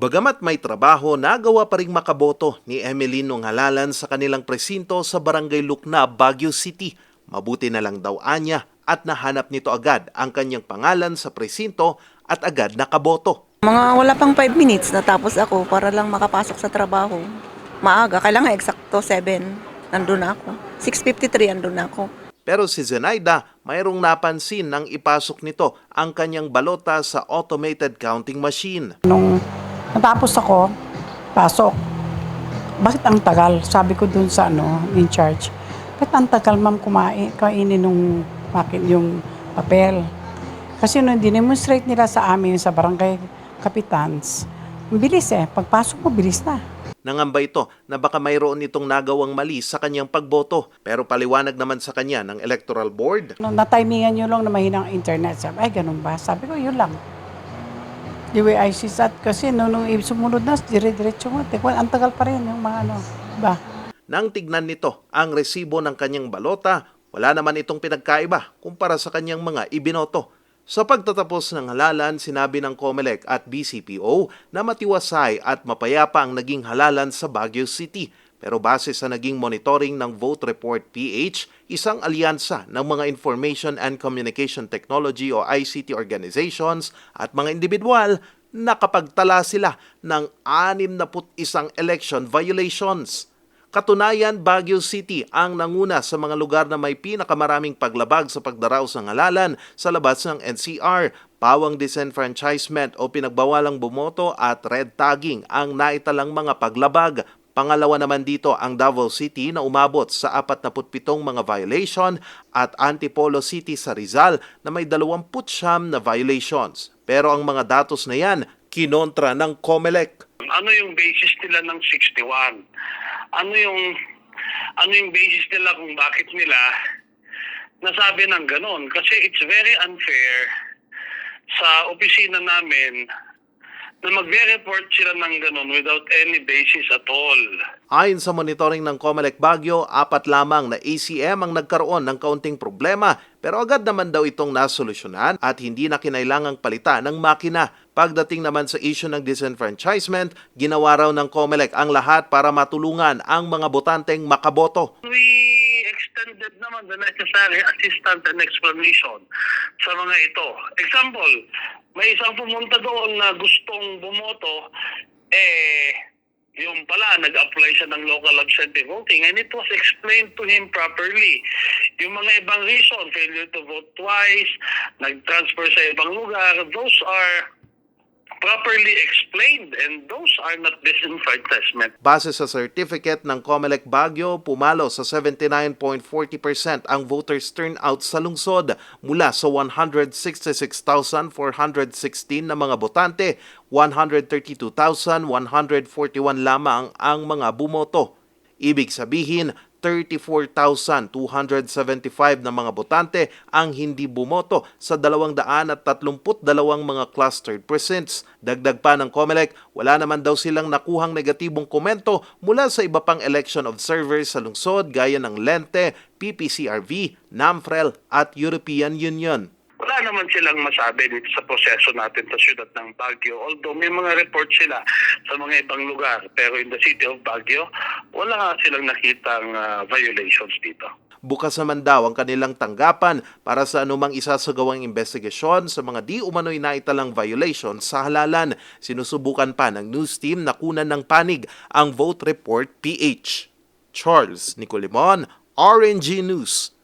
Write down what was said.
Bagamat may trabaho, nagawa pa rin makaboto ni Emily nung halalan sa kanilang presinto sa Barangay Lukna, Baguio City. Mabuti na lang daw anya at nahanap nito agad ang kanyang pangalan sa presinto at agad nakaboto. Mga wala pang 5 minutes natapos ako para lang makapasok sa trabaho. Maaga, kailangan eksakto 7. Nandun na ako. 6.53 andun na ako. Pero si Zenaida, mayroong napansin nang ipasok nito ang kanyang balota sa automated counting machine. Nung natapos ako, pasok. Bakit ang tagal? Sabi ko dun sa ano, in charge. Bakit ang tagal ma'am kumain, kainin nung bakit yung papel? Kasi nung dinemonstrate nila sa amin sa barangay kapitans, bilis eh. Pagpasok mo, bilis na. Nangamba ito na baka mayroon itong nagawang mali sa kanyang pagboto pero paliwanag naman sa kanya ng Electoral Board Nung natimingan nyo lang na mahinang internet, sabi, ay ganun ba? Sabi ko, yun lang. See that, kasi nung, nung sumunod na, dire-diretso mo. Tekwan, ang tagal pa rin yung mga ano, ba? Nang tignan nito ang resibo ng kanyang balota, wala naman itong pinagkaiba kumpara sa kanyang mga ibinoto. Sa pagtatapos ng halalan, sinabi ng COMELEC at BCPO na matiwasay at mapayapa ang naging halalan sa Baguio City. Pero base sa naging monitoring ng Vote Report PH, isang alyansa ng mga Information and Communication Technology o ICT organizations at mga individual, nakapagtala sila ng 61 election violations. Katunayan, Baguio City ang nanguna sa mga lugar na may pinakamaraming paglabag sa pagdaraw sa ngalalan sa labas ng NCR. Pawang disenfranchisement o pinagbawalang bumoto at red tagging ang naitalang mga paglabag. Pangalawa naman dito ang Davao City na umabot sa 47 mga violation at Antipolo City sa Rizal na may 29 na violations. Pero ang mga datos na yan, kinontra ng COMELEC. ano yung basis nila ng 61? Ano yung ano yung basis nila kung bakit nila nasabi ng ganon? Kasi it's very unfair sa opisina namin na magre-report sila ng ganon without any basis at all. Ayon sa monitoring ng Comelec Baguio, apat lamang na ACM ang nagkaroon ng kaunting problema pero agad naman daw itong nasolusyonan at hindi na kinailangang palitan ng makina. Pagdating naman sa issue ng disenfranchisement, ginawa raw ng Comelec ang lahat para matulungan ang mga botanteng makaboto. We extended naman the necessary assistance and explanation sa mga ito. Example, may isang pumunta doon na gustong bumoto, eh, yung pala, nag-apply siya ng local absentee voting and it was explained to him properly. Yung mga ibang reason, failure to vote twice, nag-transfer sa ibang lugar, those are properly explained and those are not disenfranchisement. Base sa certificate ng Comelec Baguio, pumalo sa 79.40% ang voters turnout sa lungsod mula sa 166,416 na mga botante, 132,141 lamang ang mga bumoto. Ibig sabihin, 34,275 na mga botante ang hindi bumoto sa 232 mga clustered precincts. Dagdag pa ng COMELEC, wala naman daw silang nakuhang negatibong komento mula sa iba pang election observers sa lungsod gaya ng Lente, PPCRV, NAMFREL at European Union. Naman silang masabi dito sa proseso natin sa siyudad ng Baguio. Although may mga report sila sa mga ibang lugar. Pero in the city of Baguio, wala nga silang nakitang ah, violations dito. Bukas naman daw ang kanilang tanggapan para sa anumang isasagawang investigasyon sa mga di umano'y naitalang violations sa halalan. Sinusubukan pa ng news team na kunan ng panig ang Vote Report PH. Charles Nicolimon, RNG News.